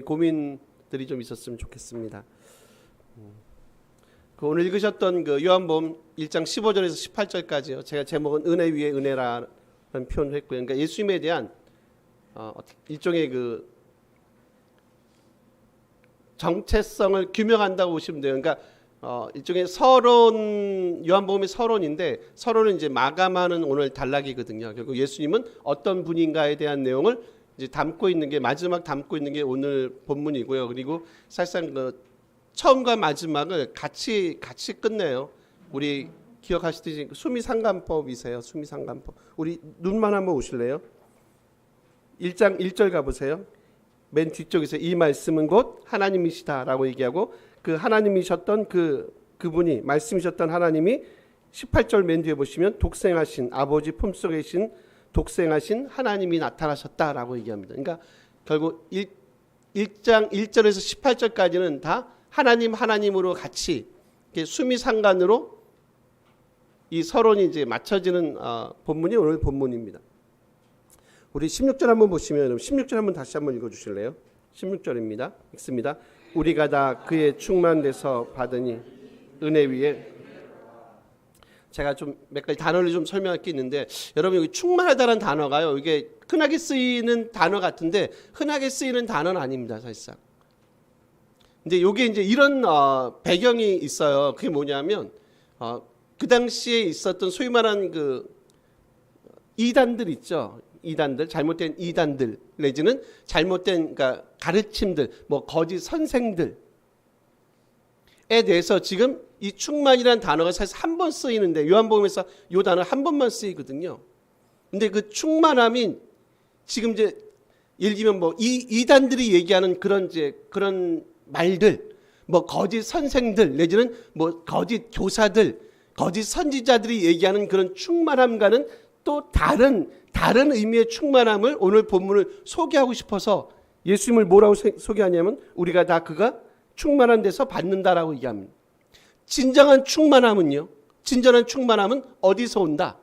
고민들이 좀 있었으면 좋겠습니다. 음. 그 오늘 읽으셨던 그 요한복음 1장 15절에서 18절까지요. 제가 제목은 은혜 위에 은혜라는 표현을 했고요. 그러니까 예수님에 대한 어, 일종의 그 정체성을 규명한다고 보시면 돼요. 그러니까 어, 일종의 서론 요한복음의 서론인데 서론은 이제 마감하는 오늘 단락이거든요. 결국 예수님은 어떤 분인가에 대한 내용을 이제 담고 있는 게 마지막 담고 있는 게 오늘 본문이고요. 그리고 사실상 그 처음과 마지막을 같이 같이 끝내요. 우리 기억하시듯이 수미상관법이세요. 수미상관법. 우리 눈만 한번 오실래요? 1장 1절 가보세요. 맨 뒤쪽에서 이 말씀은 곧 하나님이시다라고 얘기하고 그 하나님이셨던 그 그분이 말씀이셨던 하나님이 18절 맨 뒤에 보시면 독생하신 아버지 품속에 계신 독생하신 하나님이 나타나셨다라고 얘기합니다. 그러니까 결국 1, 1장 1절에서 18절까지는 다 하나님 하나님으로 같이 수미 상관으로 이 서론이 이제 맞춰지는 어, 본문이 오늘 본문입니다. 우리 16절 한번 보시면 16절 한번 다시 한번 읽어 주실래요? 16절입니다. 읽습니다. 우리가 다 그의 충만돼서 받으니 은혜 위에 제가 좀 몇 가지 단어를 좀 설명할 게 있는데 여러분 여기 충만하다는 단어가요. 이게 흔하게 쓰이는 단어 같은데 흔하게 쓰이는 단어는 아닙니다. 사실상. 근데 요게 이제 이런 어, 배경이 있어요. 그게 뭐냐면 어, 그 당시에 있었던 소위 말하는 그 이단들 있죠. 이단들 잘못된 이단들 내지는 잘못된 그러니까 가르침들 뭐 거짓 선생들에 대해서 지금 이 충만이라는 단어가 사실 한 번 쓰이는데 요한복음에서 요 단어 한 번만 쓰이거든요. 근데 그 충만함이 지금 이제 예를 들면 뭐 이 이단들이 얘기하는 그런 이제 그런 말들 뭐 거짓 선생들 내지는 뭐 거짓 교사들 거짓 선지자들이 얘기하는 그런 충만함과는 또 다른 다른 의미의 충만함을 오늘 본문을 소개하고 싶어서 예수님을 뭐라고 소개하냐면 우리가 다 그가 충만한 데서 받는다라고 얘기합니다. 진정한 충만함은요. 진정한 충만함은 어디서 온다?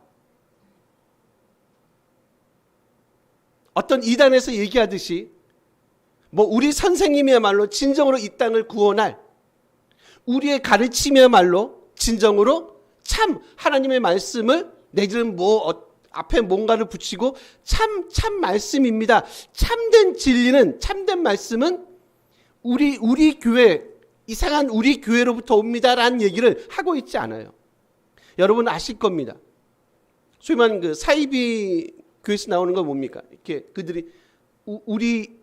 어떤 이단에서 얘기하듯이 뭐 우리 선생님이야말로 진정으로 이 땅을 구원할 우리의 가르침이야말로 진정으로 참 하나님의 말씀을 내지는 뭐 어, 앞에 뭔가를 붙이고 참, 참 말씀입니다. 참된 진리는, 참된 말씀은 우리, 우리 교회, 이상한 우리 교회로부터 옵니다라는 얘기를 하고 있지 않아요. 여러분 아실 겁니다. 소위 말하는 그 사이비 교회에서 나오는 건 뭡니까? 이렇게 그들이 우, 우리,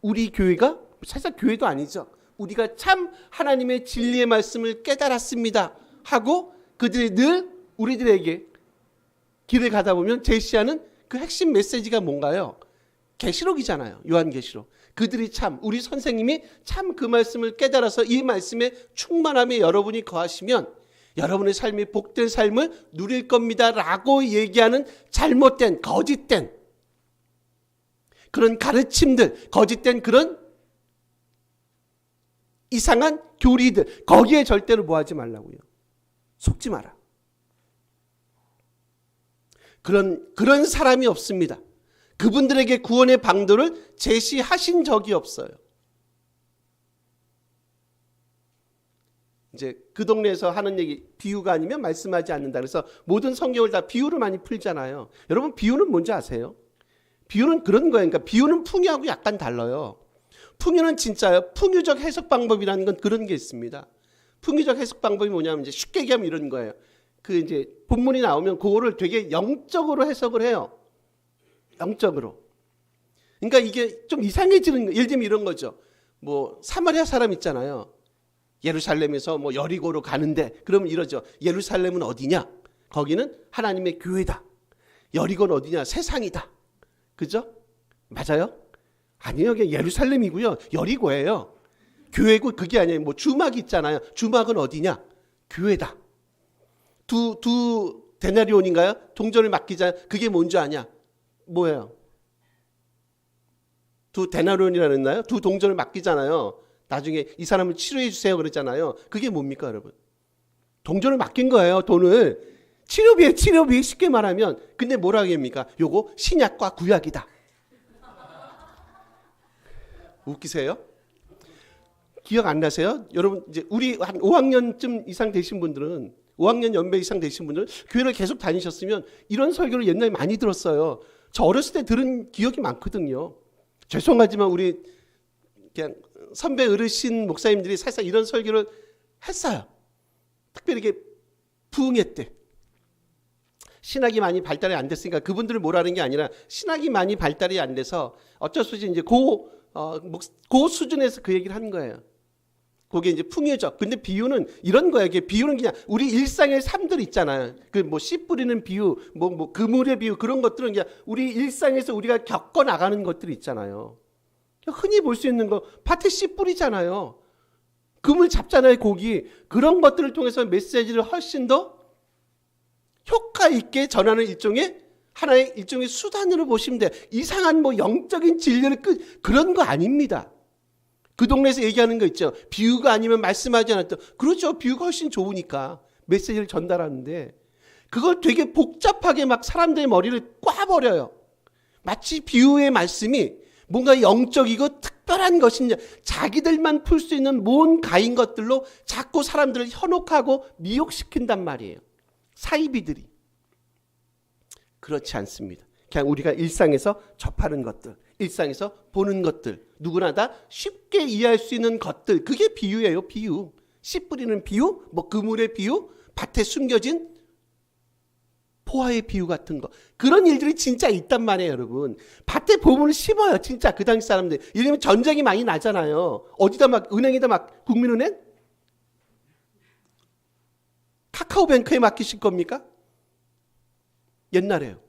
우리 교회가 사실 교회도 아니죠. 우리가 참 하나님의 진리의 말씀을 깨달았습니다. 하고 그들이 늘 우리들에게 길을 가다 보면 제시하는 그 핵심 메시지가 뭔가요? 계시록이잖아요. 요한계시록. 그들이 참 우리 선생님이 참 그 말씀을 깨달아서 이 말씀에 충만함에 여러분이 거하시면 여러분의 삶이 복된 삶을 누릴 겁니다라고 얘기하는 잘못된 거짓된 그런 가르침들, 거짓된 그런 이상한 교리들 거기에 절대로 뭐하지 말라고요. 속지 마라. 그런 그런 사람이 없습니다. 그분들에게 구원의 방도를 제시하신 적이 없어요. 이제 그 동네에서 하는 얘기 비유가 아니면 말씀하지 않는다. 그래서 모든 성경을 다 비유로 많이 풀잖아요. 여러분 비유는 뭔지 아세요? 비유는 그런 거예요. 그러니까 비유는 풍요하고 약간 달라요. 풍요는 진짜요. 풍유적 해석 방법이라는 건 그런 게 있습니다. 풍유적 해석 방법이 뭐냐면 이제 쉽게 얘기하면 이런 거예요. 그 이제 본문이 나오면 그거를 되게 영적으로 해석을 해요. 영적으로. 그러니까 이게 좀 이상해지는 거. 예를 들면 이런 거죠. 뭐 사마리아 사람 있잖아요. 예루살렘에서 뭐 여리고로 가는데 그러면 이러죠. 예루살렘은 어디냐? 거기는 하나님의 교회다. 여리고는 어디냐? 세상이다. 그죠? 맞아요? 아니요. 이게 예루살렘이고요. 여리고예요. 교회고 그게 아니에요. 뭐 주막 있잖아요. 주막은 어디냐? 교회다. 두, 두 데나리온인가요? 동전을 맡기자. 그게 뭔지 아냐? 뭐예요? 두 데나리온이라 했나요? 두 동전을 맡기잖아요. 나중에 이 사람을 치료해 주세요 그랬잖아요. 그게 뭡니까, 여러분? 동전을 맡긴 거예요, 돈을. 치료비에 치료비 쉽게 말하면 근데 뭐라 합니까? 요거 신약과 구약이다. 웃기세요? 기억 안 나세요? 여러분 이제 우리 한 5학년쯤 이상 되신 분들은 5학년 연배 이상 되신 분들은 교회를 계속 다니셨으면 이런 설교를 옛날에 많이 들었어요. 저 어렸을 때 들은 기억이 많거든요. 죄송하지만 우리 그냥 선배 어르신 목사님들이 사실상 이런 설교를 했어요. 특별히 이게 부흥회 때 신학이 많이 발달이 안 됐으니까 그분들을 뭐라는 게 아니라 신학이 많이 발달이 안 돼서 어쩔 수 없이 이제 고, 어, 목- 고 수준에서 그 얘기를 하는 거예요. 그게 이제 풍요적. 근데 비유는 이런 거예요. 이게 비유는 그냥 우리 일상의 삶들 있잖아요. 그 뭐 씨 뿌리는 비유, 뭐, 뭐 그물의 비유 그런 것들은 그냥 우리 일상에서 우리가 겪어 나가는 것들이 있잖아요. 흔히 볼 수 있는 거 밭에 씨 뿌리잖아요. 그물 잡잖아요, 고기. 그런 것들을 통해서 메시지를 훨씬 더 효과 있게 전하는 일종의 하나의 일종의 수단으로 보시면 돼. 이상한 뭐 영적인 진리를 끄 그런 거 아닙니다. 그 동네에서 얘기하는 거 있죠. 비유가 아니면 말씀하지 않았던. 그렇죠. 비유가 훨씬 좋으니까 메시지를 전달하는데 그걸 되게 복잡하게 막 사람들의 머리를 꽈버려요. 마치 비유의 말씀이 뭔가 영적이고 특별한 것이냐 자기들만 풀 수 있는 뭔가인 것들로 자꾸 사람들을 현혹하고 미혹시킨단 말이에요. 사이비들이 그렇지 않습니다. 그냥 우리가 일상에서 접하는 것들, 일상에서 보는 것들, 누구나 다 쉽게 이해할 수 있는 것들, 그게 비유예요, 비유. 씨 뿌리는 비유, 뭐 그물의 비유, 밭에 숨겨진 포화의 비유 같은 거. 그런 일들이 진짜 있단 말이에요, 여러분. 밭에 보물을 심어요, 진짜 그 당시 사람들. 예를 들면 전쟁이 많이 나잖아요. 어디다 막, 은행에다 막, 국민은행? 카카오뱅크에 맡기실 겁니까? 옛날에요.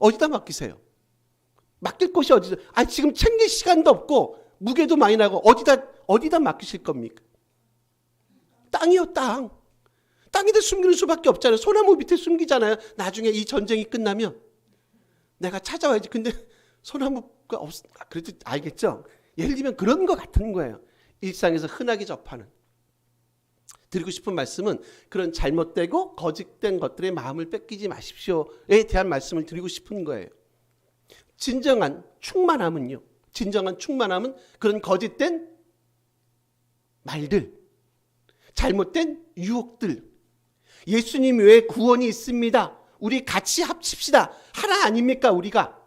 어디다 맡기세요? 맡길 곳이 어디서? 아 지금 챙길 시간도 없고 무게도 많이 나고 어디다 어디다 맡기실 겁니까? 땅이요 땅. 땅에다 숨기는 수밖에 없잖아요. 소나무 밑에 숨기잖아요. 나중에 이 전쟁이 끝나면 내가 찾아와야지. 근데 소나무가 없. 아, 그래도 알겠죠? 예를 들면 그런 거 같은 거예요. 일상에서 흔하게 접하는. 드리고 싶은 말씀은 그런 잘못되고 거짓된 것들의 마음을 뺏기지 마십시오에 대한 말씀을 드리고 싶은 거예요. 진정한 충만함은요. 진정한 충만함은 그런 거짓된 말들, 잘못된 유혹들. 예수님 외에 구원이 있습니다. 우리 같이 합칩시다. 하나 아닙니까, 우리가?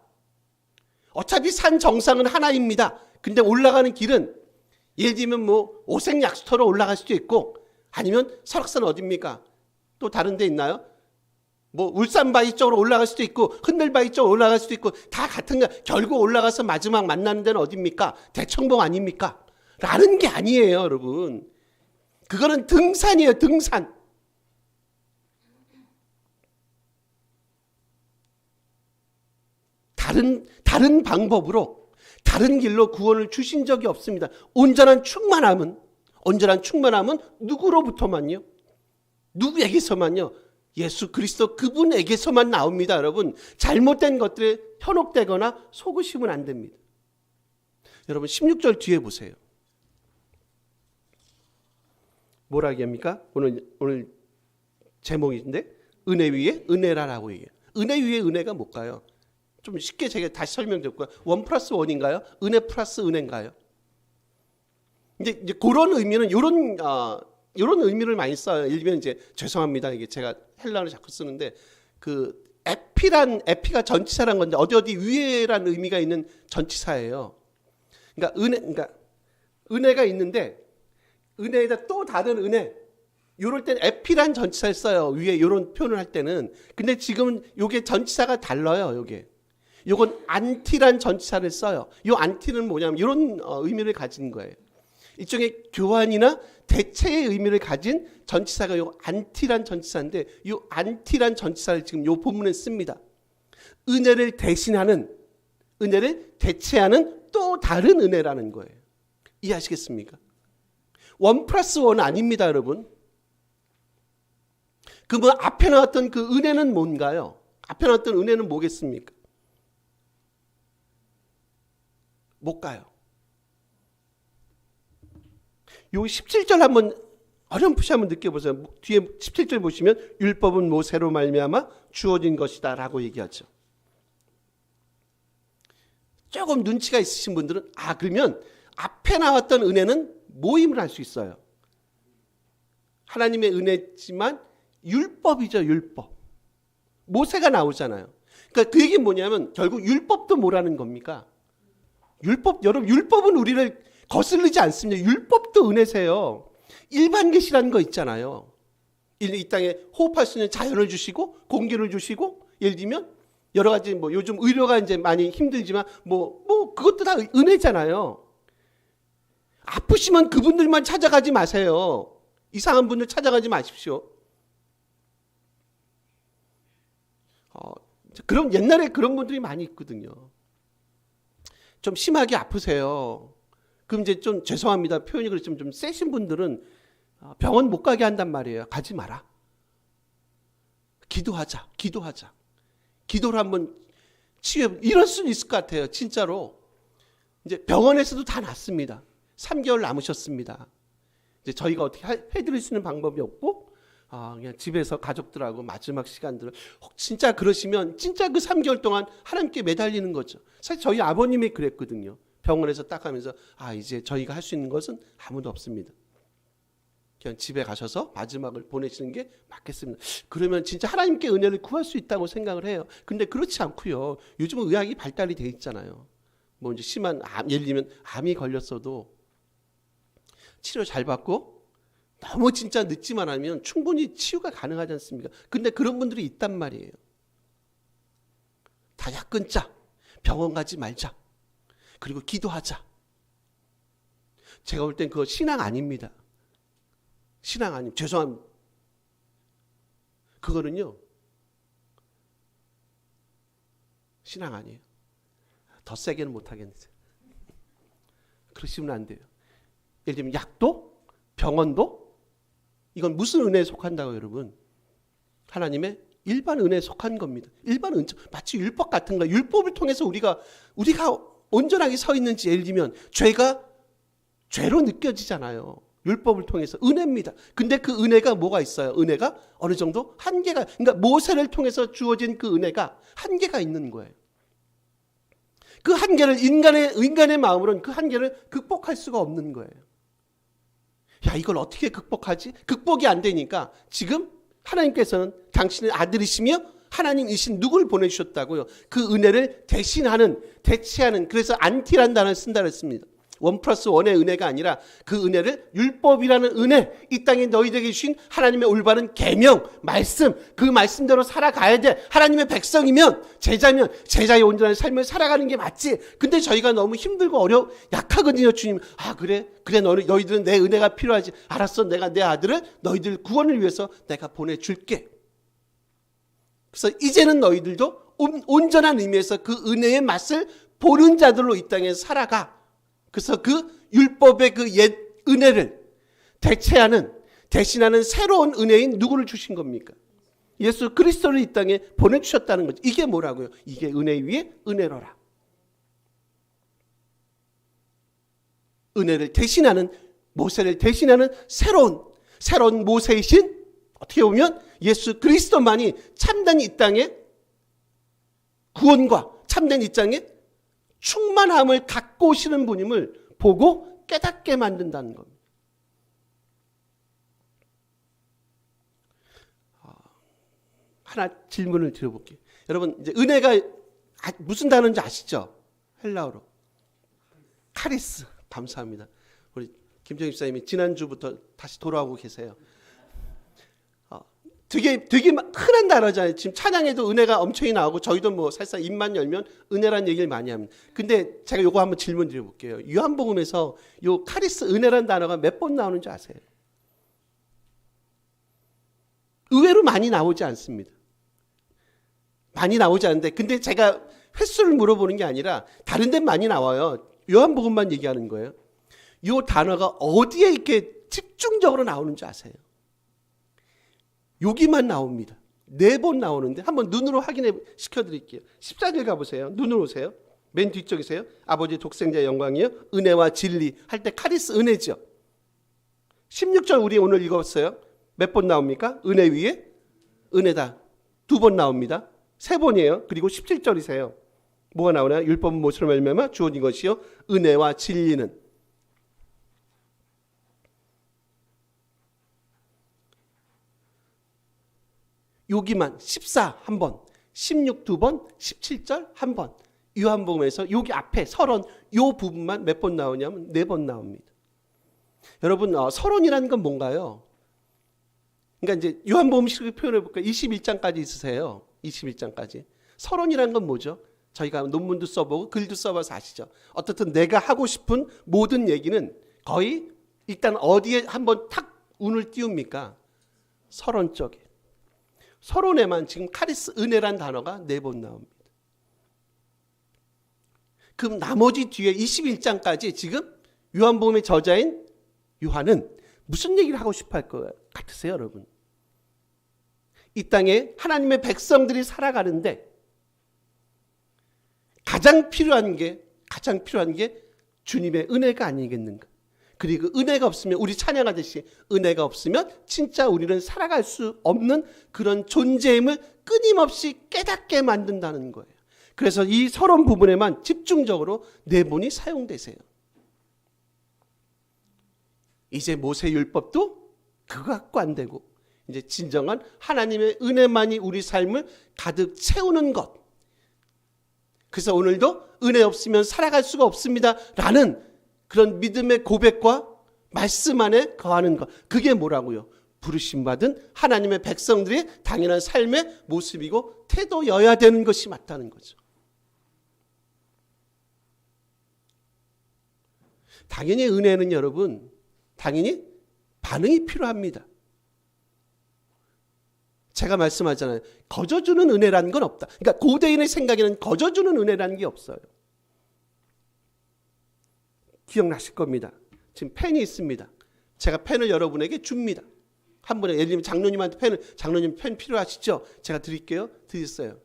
어차피 산 정상은 하나입니다. 근데 올라가는 길은 예를 들면 뭐 오색 약수터로 올라갈 수도 있고 아니면 설악산 어딥니까? 또 다른 데 있나요? 뭐 울산바위 쪽으로 올라갈 수도 있고 흔들바위 쪽으로 올라갈 수도 있고 다 같은 거 결국 올라가서 마지막 만나는 데는 어딥니까? 대청봉 아닙니까? 라는 게 아니에요, 여러분. 그거는 등산이에요, 등산. 다른 다른 방법으로 다른 길로 구원을 주신 적이 없습니다. 온전한 충만함은 온전한 충만함은 누구로부터만요? 누구에게서만요? 예수 그리스도 그분에게서만 나옵니다, 여러분. 잘못된 것들에 현혹되거나 속으시면 안 됩니다. 여러분 16절 뒤에 보세요. 뭐라 얘기합니까? 오늘 오늘 제목인데 은혜 위에 은혜라라고 얘기해요. 은혜 위에 은혜가 뭘까요? 좀 쉽게 제가 다시 설명드릴까요? 원 플러스 원인가요? 은혜 플러스 은혜인가요? 이제, 이제 그런 의미는 이런 어, 이런 의미를 많이 써요. 예를 들면 이제 죄송합니다. 이게 제가 헬라어를 자꾸 쓰는데 그 에피란 에피가 전치사란 건데 어디 어디 위에란 의미가 있는 전치사예요. 그러니까 은혜 그러니까 은혜가 있는데 은혜에다 또 다른 은혜 요럴 땐 에피란 전치사를 써요. 위에 요런 표현을 할 때는. 근데 지금은 요게 전치사가 달라요. 요게. 요건 안티란 전치사를 써요. 요 안티는 뭐냐면 이런 어, 의미를 가진 거예요. 일종의 교환이나 대체의 의미를 가진 전치사가 요 안티란 전치사인데 요 안티란 전치사를 지금 요 본문에 씁니다. 은혜를 대신하는 은혜를 대체하는 또 다른 은혜라는 거예요. 이해하시겠습니까? 원 플러스 원 아닙니다, 여러분. 그 뭐 앞에 나왔던 그 은혜는 뭔가요? 앞에 나왔던 은혜는 뭐겠습니까? 뭘까요? 요 17절 한번 어렴풋이 한번 느껴보세요. 뒤에 17절 보시면 율법은 모세로 말미암아 주어진 것이다 라고 얘기하죠. 조금 눈치가 있으신 분들은 아 그러면 앞에 나왔던 은혜는 모임을 할 수 있어요. 하나님의 은혜지만 율법이죠, 율법. 모세가 나오잖아요. 그러니까 그 얘기는 뭐냐면 결국 율법도 뭐라는 겁니까? 율법 여러분 율법은 우리를 거슬리지 않습니다. 율법도 은혜세요. 일반 계시라는 거 있잖아요. 이, 이 땅에 호흡할 수 있는 자연을 주시고 공기를 주시고 예를 들면 여러 가지 뭐 요즘 의료가 이제 많이 힘들지만 뭐뭐 그것도 다 은혜잖아요. 아프시면 그분들만 찾아가지 마세요. 이상한 분들 찾아가지 마십시오. 어, 그럼 옛날에 그런 분들이 많이 있거든요. 좀 심하게 아프세요. 그럼 이제 좀 죄송합니다. 표현이 그렇지만 좀 세신 분들은 어, 병원 못 가게 한단 말이에요. 가지 마라. 기도하자. 기도하자. 기도를 한번 치유 이럴 수는 있을 것 같아요. 진짜로. 이제 병원에서도 다 낫습니다. 3개월 남으셨습니다. 이제 저희가 어떻게 하- 해드릴 수 있는 방법이 없고 아, 그냥 집에서 가족들하고 마지막 시간들을 혹 진짜 그러시면 진짜 그 3개월 동안 하나님께 매달리는 거죠. 사실 저희 아버님이 그랬거든요. 병원에서 딱 하면서 아, 이제 저희가 할 수 있는 것은 아무도 없습니다. 그냥 집에 가셔서 마지막을 보내시는 게 맞겠습니다. 그러면 진짜 하나님께 은혜를 구할 수 있다고 생각을 해요. 근데 그렇지 않고요. 요즘은 의학이 발달이 돼 있잖아요. 뭐 이제 심한 암, 예를 들면 암이 걸렸어도 치료 잘 받고 너무 진짜 늦지만 하면 충분히 치유가 가능하지 않습니까? 근데 그런 분들이 있단 말이에요. 다약 끊자. 병원 가지 말자. 그리고 기도하자. 제가 볼 땐 그거 신앙 아닙니다. 신앙 아님. 죄송합니다. 그거는요. 신앙 아니에요. 더 세게는 못 하겠는데. 그러시면 안 돼요. 예를 들면 약도 병원도 이건 무슨 은혜에 속한다고 여러분? 하나님의 일반 은혜에 속한 겁니다. 일반 은 마치 율법 같은 거. 율법을 통해서 우리가 우리가 온전하게 서 있는지 예를 들면 죄가 죄로 느껴지잖아요. 율법을 통해서 은혜입니다. 근데 그 은혜가 뭐가 있어요? 은혜가 어느 정도 한계가 그러니까 모세를 통해서 주어진 그 은혜가 한계가 있는 거예요. 그 한계를 인간의 인간의 마음으로는 그 한계를 극복할 수가 없는 거예요. 야, 이걸 어떻게 극복하지? 극복이 안 되니까 지금 하나님께서는 당신의 아들이시며 하나님이신 누구를 보내주셨다고요? 그 은혜를 대신하는, 대체하는, 그래서 안티란 단어를 쓴다 그랬습니다. 원 플러스 원의 은혜가 아니라 그 은혜를 율법이라는 은혜, 이 땅에 너희에게 주신 하나님의 올바른 계명, 말씀, 그 말씀대로 살아가야 돼. 하나님의 백성이면 제자면 제자의 온전한 삶을 살아가는 게 맞지. 근데 저희가 너무 힘들고 어려 약하거든요, 주님. 아 그래, 그래 너희 너희들은 내 은혜가 필요하지. 알았어, 내가 내 아들을 너희들 구원을 위해서 내가 보내줄게. 그래서 이제는 너희들도 온- 온전한 의미에서 그 은혜의 맛을 보는 자들로 이 땅에 살아가. 그래서 그 율법의 그 옛 은혜를 대체하는 대신하는 새로운 은혜인 누구를 주신 겁니까? 예수 그리스도를 이 땅에 보내주셨다는 거죠. 이게 뭐라고요? 이게 은혜 위에 은혜로라. 은혜를 대신하는 모세를 대신하는 새로운 새로운 모세이신 어떻게 보면 예수 그리스도만이 참된 이 땅에 구원과 참된 이 땅에 충만함을 갖고 오시는 분임을 보고 깨닫게 만든다는 겁니다. 아, 하나 질문을 드려볼게요. 여러분 이제 은혜가 아- 무슨 단어인지 아시죠? 헬라어로 카리스. 감사합니다. 우리 김정희 집사님이 지난주부터 다시 돌아오고 계세요. 어, 되게 되게 흔한 단어잖아요. 지금 찬양에도 은혜가 엄청이 나오고 저희도 뭐 사실상 입만 열면 은혜란 얘기를 많이 합니다. 근데 제가 요거 한번 질문 드려볼게요. 요한복음에서 요 카리스 은혜란 단어가 몇 번 나오는지 아세요? 의외로 많이 나오지 않습니다. 많이 나오지 않는데 근데 제가 횟수를 물어보는 게 아니라 다른 데 많이 나와요. 요한복음만 얘기하는 거예요. 요 단어가 어디에 이렇게 집중적으로 나오는지 아세요? 여기만 나옵니다. 네 번 나오는데 한번 눈으로 확인해 시켜드릴게요. 14절 가보세요. 눈으로 오세요. 맨 뒤쪽이세요. 아버지 독생자 영광이요. 은혜와 진리 할 때 카리스 은혜죠. 16절 우리 오늘 읽었어요. 몇 번 나옵니까? 은혜 위에 은혜다. 두 번 나옵니다. 세 번이에요. 그리고 17절이세요. 뭐가 나오나요? 율법은 무엇으로 말미암아 주어진 것이요 은혜와 진리는 여기만 14 한 번, 16 두 번, 17절 한 번. 요한복음에서 여기 앞에 서론 요 부분만 몇 번 나오냐면 네 번 나옵니다. 여러분 어, 서론이라는 건 뭔가요? 그러니까 이제 요한복음식으로 표현해 볼까요? 21장까지 있으세요. 21장까지. 서론이라는 건 뭐죠? 저희가 논문도 써보고 글도 써봐서 아시죠? 어떻든 내가 하고 싶은 모든 얘기는 거의 일단 어디에 한번 탁 운을 띄웁니까? 서론 쪽에. 서론에만 지금 카리스 은혜란 단어가 네 번 나옵니다. 그럼 나머지 뒤에 21장까지 지금 요한복음의 저자인 요한은 무슨 얘기를 하고 싶어 할 것 같으세요, 여러분? 이 땅에 하나님의 백성들이 살아가는데 가장 필요한 게 가장 필요한 게 주님의 은혜가 아니겠는가? 그리고 은혜가 없으면 우리 찬양하듯이 은혜가 없으면 진짜 우리는 살아갈 수 없는 그런 존재임을 끊임없이 깨닫게 만든다는 거예요. 그래서 이 서론 부분에만 집중적으로 네 분이 사용되세요. 이제 모세 율법도 그거 안 되고 이제 진정한 하나님의 은혜만이 우리 삶을 가득 채우는 것. 그래서 오늘도 은혜 없으면 살아갈 수가 없습니다라는 그런 믿음의 고백과 말씀 안에 거하는 것. 그게 뭐라고요? 부르심 받은 하나님의 백성들의 당연한 삶의 모습이고 태도여야 되는 것이 맞다는 거죠. 당연히 은혜는 여러분, 당연히 반응이 필요합니다. 제가 말씀하잖아요. 거저주는 은혜라는 건 없다. 그러니까 고대인의 생각에는 거저주는 은혜라는 게 없어요. 기억나실 겁니다. 지금 펜이 있습니다. 제가 펜을 여러분에게 줍니다. 한 번에 예를 들면 장로님한테 펜을 장로님 펜 필요하시죠? 제가 드릴게요. 드렸어요.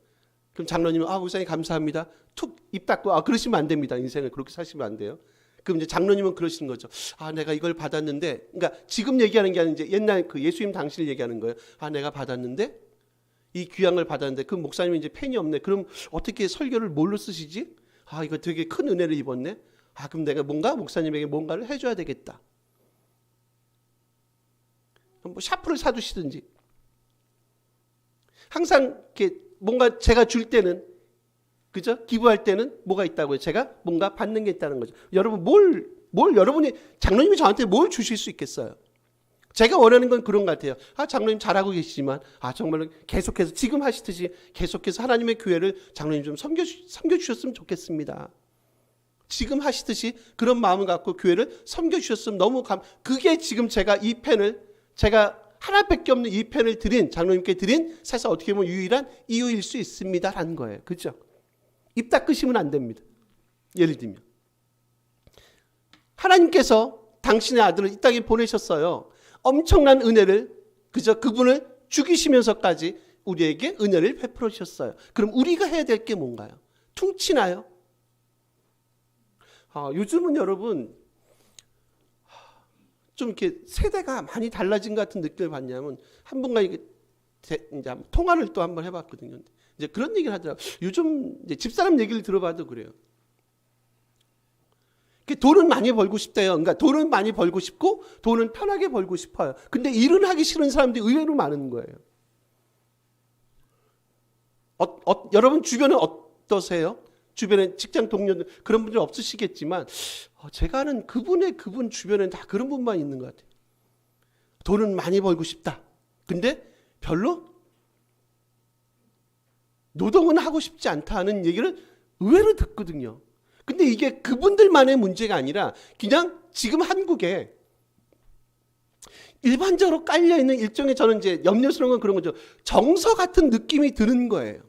그럼 장로님은 아 목사님 감사합니다. 툭 입 닫고 아 그러시면 안 됩니다. 인생을 그렇게 사시면 안 돼요. 그럼 이제 장로님은 그러시는 거죠. 아 내가 이걸 받았는데, 그러니까 지금 얘기하는 게 아니라 옛날 그 예수님 당신을 얘기하는 거예요. 아 내가 받았는데 이 귀향을 받았는데 그 목사님이 이제 펜이 없네. 그럼 어떻게 설교를 뭘로 쓰시지? 아 이거 되게 큰 은혜를 입었네. 아 그럼 내가 뭔가 목사님에게 뭔가를 해줘야 되겠다. 뭐 샤프를 사두시든지 항상 이렇게 뭔가 제가 줄 때는 그죠? 기부할 때는 뭐가 있다고요? 제가 뭔가 받는 게 있다는 거죠. 여러분 뭘, 뭘 여러분이 장로님이 저한테 뭘 주실 수 있겠어요? 제가 원하는 건 그런 것 같아요. 아, 장로님 잘하고 계시지만, 아, 정말로 계속해서, 지금 하시듯이 계속해서 하나님의 교회를 장로님 좀 섬겨, 섬겨주셨으면 좋겠습니다. 지금 하시듯이 그런 마음을 갖고 교회를 섬겨주셨으면 너무 감, 그게 지금 제가 이 펜을, 제가 하나밖에 없는 이 펜을 드린, 장로님께 드린 사실 어떻게 보면 유일한 이유일 수 있습니다라는 거예요. 그죠? 입 닦으시면 안 됩니다. 예를 들면. 하나님께서 당신의 아들을 이 땅에 보내셨어요. 엄청난 은혜를, 그저 그분을 죽이시면서까지 우리에게 은혜를 베풀어 주셨어요. 그럼 우리가 해야 될 게 뭔가요? 퉁치나요? 아, 요즘은 여러분, 좀 이렇게 세대가 많이 달라진 것 같은 느낌을 받냐면, 한 분과 이게 대- 이제 통화를 또 한 번 해봤거든요. 이제 그런 얘기를 하더라고요. 요즘 집사람 얘기를 들어봐도 그래요. 그 돈은 많이 벌고 싶대요. 그러니까 돈은 많이 벌고 싶고 돈은 편하게 벌고 싶어요. 근데 일은 하기 싫은 사람들이 의외로 많은 거예요. 어, 어, 여러분 주변은 어떠세요? 주변에 직장 동료들 그런 분들 없으시겠지만 어, 제가 아는 그분의 그분 주변에는 다 그런 분만 있는 것 같아요. 돈은 많이 벌고 싶다. 근데 별로 노동은 하고 싶지 않다는 얘기를 의외로 듣거든요. 근데 이게 그분들만의 문제가 아니라 그냥 지금 한국에 일반적으로 깔려 있는 일종의 저는 이제 염려스러운 건 그런 거죠. 정서 같은 느낌이 드는 거예요.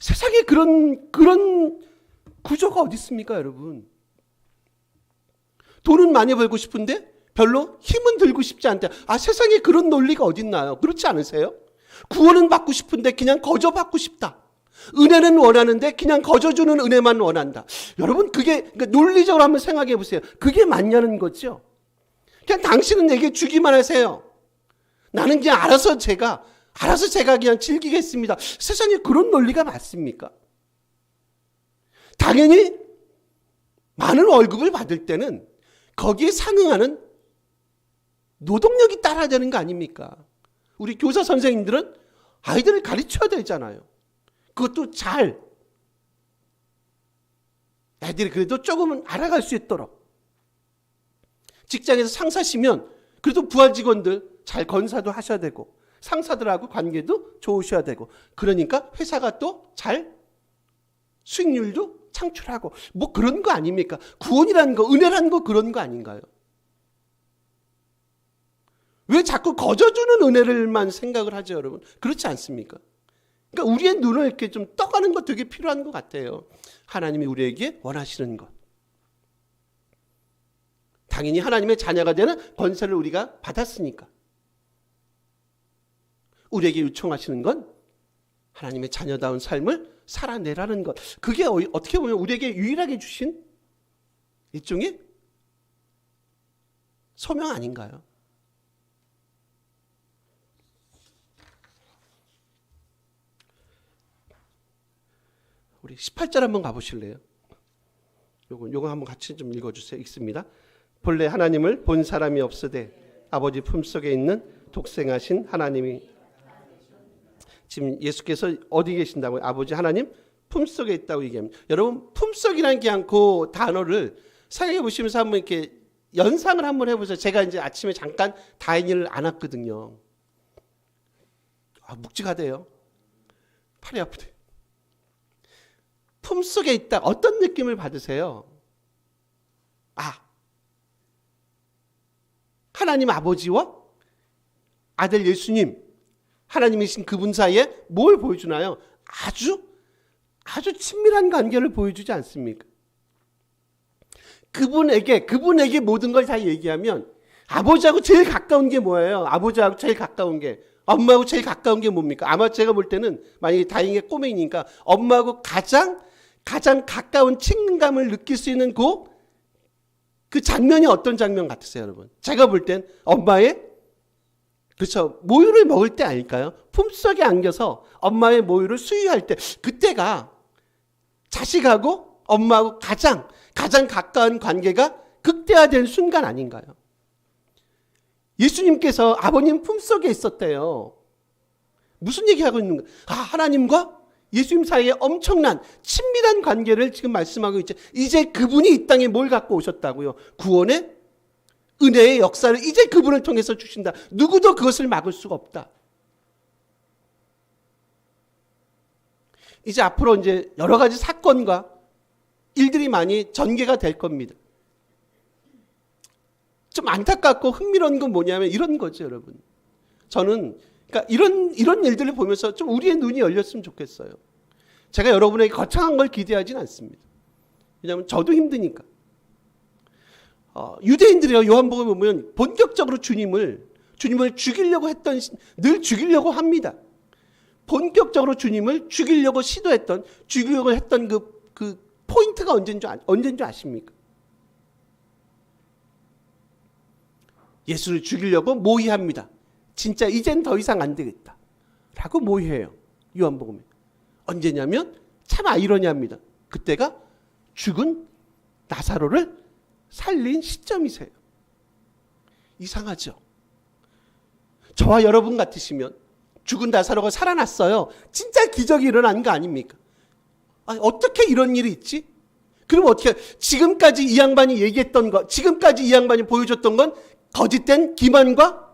세상에 그런 그런 구조가 어디 있습니까, 여러분? 돈은 많이 벌고 싶은데 별로 힘은 들고 싶지 않다. 아, 세상에 그런 논리가 어디 있나요? 그렇지 않으세요? 구원은 받고 싶은데 그냥 거저 받고 싶다. 은혜는 원하는데 그냥 거저 주는 은혜만 원한다. 여러분 그게 그러니까 논리적으로 한번 생각해 보세요. 그게 맞냐는 거죠. 그냥 당신은 내게 주기만 하세요. 나는 그냥 알아서 제가 알아서 제가 그냥 즐기겠습니다. 세상에 그런 논리가 맞습니까? 당연히 많은 월급을 받을 때는 거기에 상응하는 노동력이 따라야 되는 거 아닙니까? 우리 교사 선생님들은 아이들을 가르쳐야 되잖아요. 그것도 잘. 애들이 그래도 조금은 알아갈 수 있도록. 직장에서 상사시면 그래도 부하 직원들 잘 건사도 하셔야 되고 상사들하고 관계도 좋으셔야 되고 그러니까 회사가 또 잘 수익률도 창출하고 뭐 그런 거 아닙니까? 구원이라는 거 은혜라는 거 그런 거 아닌가요? 왜 자꾸 거저주는 은혜를만 생각을 하죠, 여러분? 그렇지 않습니까? 그러니까 우리의 눈을 이렇게 좀 떠가는 것 되게 필요한 것 같아요. 하나님이 우리에게 원하시는 것. 당연히 하나님의 자녀가 되는 권세를 우리가 받았으니까. 우리에게 요청하시는 건 하나님의 자녀다운 삶을 살아내라는 것. 그게 어- 어떻게 보면 우리에게 유일하게 주신 일종의 소명 아닌가요? 우리 18절 한번 가보실래요? 요거 요거 한번 같이 좀 읽어주세요. 읽습니다. 본래 하나님을 본 사람이 없으되 아버지 품속에 있는 독생하신 하나님이 지금 예수께서 어디 계신다고요? 아버지 하나님 품속에 있다고 얘기합니다. 여러분 품속이라는 게 않고 단어를 생각해 보시면서 한번 이렇게 연상을 한번 해보세요. 제가 이제 아침에 잠깐 다인이를 안았거든요. 아, 묵직하대요. 팔이 아프대. 품속에 있다. 어떤 느낌을 받으세요? 아, 하나님 아버지와 아들 예수님, 하나님이신 그분 사이에 뭘 보여주나요? 아주, 아주 친밀한 관계를 보여주지 않습니까? 그분에게, 그분에게 모든 걸 다 얘기하면 아버지하고 제일 가까운 게 뭐예요? 아버지하고 제일 가까운 게. 엄마하고 제일 가까운 게 뭡니까? 아마 제가 볼 때는 만약에 다행히 꼬맹이니까 엄마하고 가장 가장 가까운 친근감을 느낄 수 있는 그, 그 장면이 어떤 장면 같으세요, 여러분? 제가 볼 땐 엄마의 그렇죠. 모유를 먹을 때 아닐까요? 품속에 안겨서 엄마의 모유를 수유할 때 그때가 자식하고 엄마하고 가장 가장 가까운 관계가 극대화된 순간 아닌가요? 예수님께서 아버님 품속에 있었대요. 무슨 얘기하고 있는 거예요? 아, 하나님과 예수님 사이에 엄청난 친밀한 관계를 지금 말씀하고 있죠. 이제 그분이 이 땅에 뭘 갖고 오셨다고요? 구원의 은혜의 역사를 이제 그분을 통해서 주신다. 누구도 그것을 막을 수가 없다. 이제 앞으로 이제 여러 가지 사건과 일들이 많이 전개가 될 겁니다. 좀 안타깝고 흥미로운 건 뭐냐면 이런 거죠, 여러분. 저는 그러니까 이런 이런 일들을 보면서 좀 우리의 눈이 열렸으면 좋겠어요. 제가 여러분에게 거창한 걸 기대하진 않습니다. 왜냐하면 저도 힘드니까. 어, 유대인들이요 요한복음에 보면 본격적으로 주님을 주님을 죽이려고 했던 늘 죽이려고 합니다. 본격적으로 주님을 죽이려고 시도했던 죽이려고 했던 그, 그 포인트가 언제인 줄, 아- 언제인 줄 아십니까? 예수를 죽이려고 모의합니다. 진짜 이젠 더 이상 안 되겠다. 라고 모의해요. 요한복음에. 언제냐면 참 아이러니합니다. 그때가 죽은 나사로를 살린 시점이세요. 이상하죠? 저와 여러분 같으시면 죽은 나사로가 살아났어요. 진짜 기적이 일어난 거 아닙니까? 아니, 어떻게 이런 일이 있지? 그럼 어떻게 지금까지 이 양반이 얘기했던 것, 지금까지 이 양반이 보여줬던 건 거짓된 기만과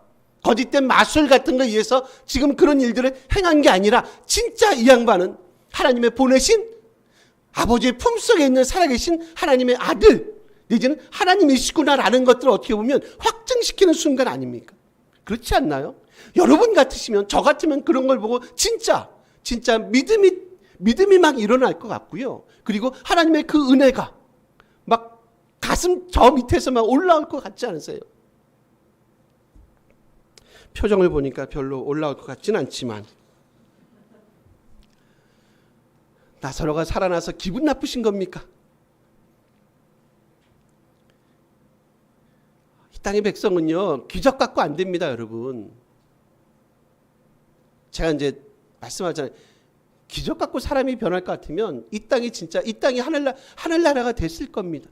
거짓된 마술 같은 거에 의해서 지금 그런 일들을 행한 게 아니라 진짜 이 양반은 하나님의 보내신 아버지의 품속에 있는 살아계신 하나님의 아들 내지는 하나님이시구나라는 것들을 어떻게 보면 확증시키는 순간 아닙니까? 그렇지 않나요? 여러분 같으시면 저 같으면 그런 걸 보고 진짜 진짜 믿음이 믿음이 막 일어날 것 같고요. 그리고 하나님의 그 은혜가 막 가슴 저 밑에서 막 올라올 것 같지 않으세요? 표정을 보니까 별로 올라올 것 같지는 않지만 나사로가 살아나서 기분 나쁘신 겁니까? 땅의 백성은요 기적 갖고 안 됩니다, 여러분. 제가 이제 말씀하잖아요. 기적 갖고 사람이 변할 것 같으면 이 땅이 진짜 이 땅이 하늘나 하늘나라가 됐을 겁니다.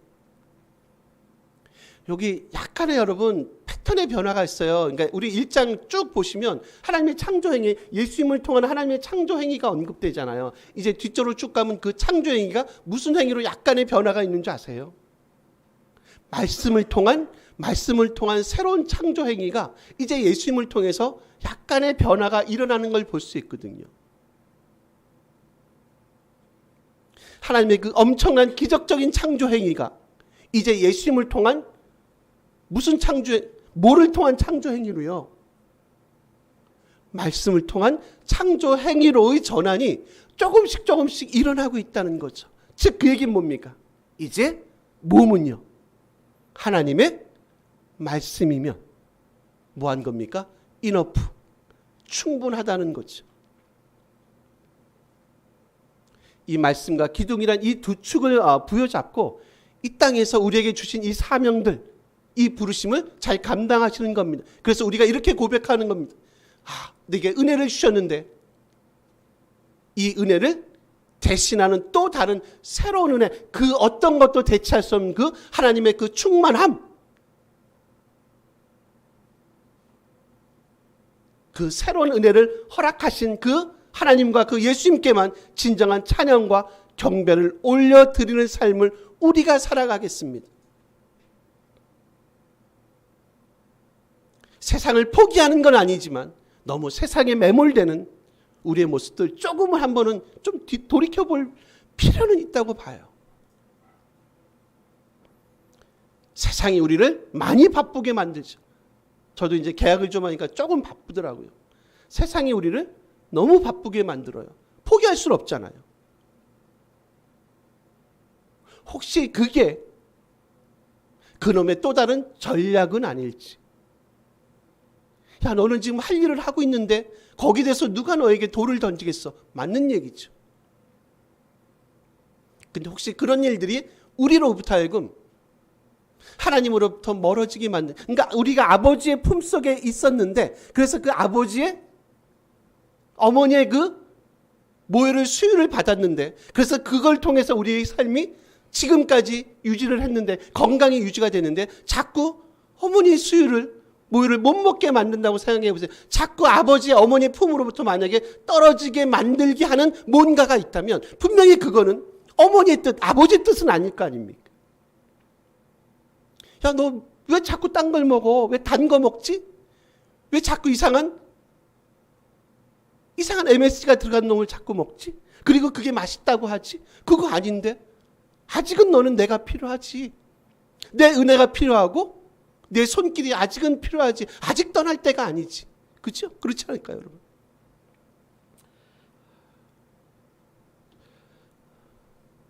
여기 약간의 여러분 패턴의 변화가 있어요. 그러니까 우리 일장 쭉 보시면 하나님의 창조 행위, 예수님을 통한 하나님의 창조 행위가 언급되잖아요. 이제 뒤쪽으로 쭉 가면 그 창조 행위가 무슨 행위로 약간의 변화가 있는 줄 아세요? 말씀을 통한 말씀을 통한 새로운 창조 행위가 이제 예수님을 통해서 약간의 변화가 일어나는 걸 볼 수 있거든요. 하나님의 그 엄청난 기적적인 창조 행위가 이제 예수님을 통한 무슨 창조 뭐를 통한 창조 행위로요? 말씀을 통한 창조 행위로의 전환이 조금씩 조금씩 일어나고 있다는 거죠. 즉 그 얘기는 뭡니까? 이제 몸은요. 하나님의 말씀이면 뭐한 겁니까? 이너프 충분하다는 거죠. 이 말씀과 기둥이란 이 두 축을 어, 부여잡고 이 땅에서 우리에게 주신 이 사명들, 이 부르심을 잘 감당하시는 겁니다. 그래서 우리가 이렇게 고백하는 겁니다. 아, 내게 은혜를 주셨는데 이 은혜를 대신하는 또 다른 새로운 은혜, 그 어떤 것도 대체할 수 없는 그 하나님의 그 충만함, 그 새로운 은혜를 허락하신 그 하나님과 그 예수님께만 진정한 찬양과 경배를 올려드리는 삶을 우리가 살아가겠습니다. 세상을 포기하는 건 아니지만 너무 세상에 매몰되는 우리의 모습들 조금은 한 번은 좀 뒤- 돌이켜 볼 필요는 있다고 봐요. 세상이 우리를 많이 바쁘게 만들죠. 저도 이제 계약을 좀 하니까 조금 바쁘더라고요. 세상이 우리를 너무 바쁘게 만들어요. 포기할 수는 없잖아요. 혹시 그게 그놈의 또 다른 전략은 아닐지. 야, 너는 지금 할 일을 하고 있는데 거기에 대해서 누가 너에게 돌을 던지겠어? 맞는 얘기죠. 근데 혹시 그런 일들이 우리로부터 하여금 하나님으로부터 멀어지게 만든 그러니까 우리가 아버지의 품 속에 있었는데 그래서 그 아버지의 어머니의 그 모유를 수유를 받았는데 그래서 그걸 통해서 우리의 삶이 지금까지 유지를 했는데 건강이 유지가 되는데 자꾸 어머니의 수유를 모유를 못 먹게 만든다고 생각해 보세요. 자꾸 아버지 어머니 품으로부터 만약에 떨어지게 만들게 하는 뭔가가 있다면 분명히 그거는 어머니의 뜻, 아버지의 뜻은 아닐 거 아닙니까? 야, 너 왜 자꾸 딴 걸 먹어? 왜 단 거 먹지? 왜 자꾸 이상한 이상한 MSG가 들어간 놈을 자꾸 먹지? 그리고 그게 맛있다고 하지? 그거 아닌데? 아직은 너는 내가 필요하지. 내 은혜가 필요하고 내 손길이 아직은 필요하지. 아직 떠날 때가 아니지. 그렇죠? 그렇지 않을까요, 여러분?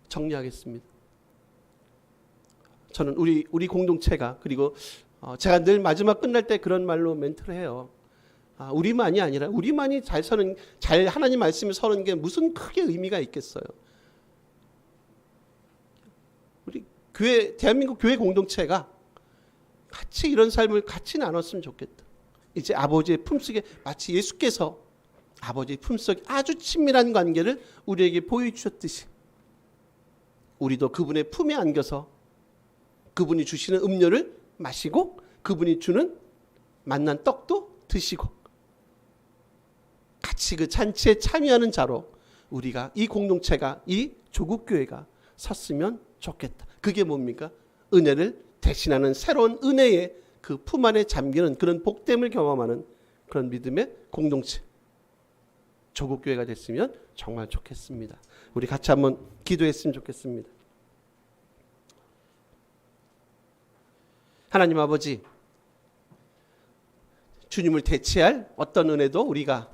정리하겠습니다. 저는 우리 우리 공동체가 그리고 어, 제가 늘 마지막 끝날 때 그런 말로 멘트를 해요. 아, 우리만이 아니라 우리만이 잘 서는 잘 하나님 말씀을 서는 게 무슨 크게 의미가 있겠어요. 우리 교회 대한민국 교회 공동체가 같이 이런 삶을 같이 나눴으면 좋겠다. 이제 아버지의 품속에 마치 예수께서 아버지의 품속에 아주 친밀한 관계를 우리에게 보여주셨듯이 우리도 그분의 품에 안겨서 그분이 주시는 음료를 마시고 그분이 주는 만난 떡도 드시고 같이 그 잔치에 참여하는 자로 우리가 이 공동체가 이 조국 교회가 섰으면 좋겠다. 그게 뭡니까? 은혜를 대신하는 새로운 은혜의 그 품 안에 잠기는 그런 복됨을 경험하는 그런 믿음의 공동체. 조국 교회가 됐으면 정말 좋겠습니다. 우리 같이 한번 기도했으면 좋겠습니다. 하나님 아버지, 주님을 대체할 어떤 은혜도 우리가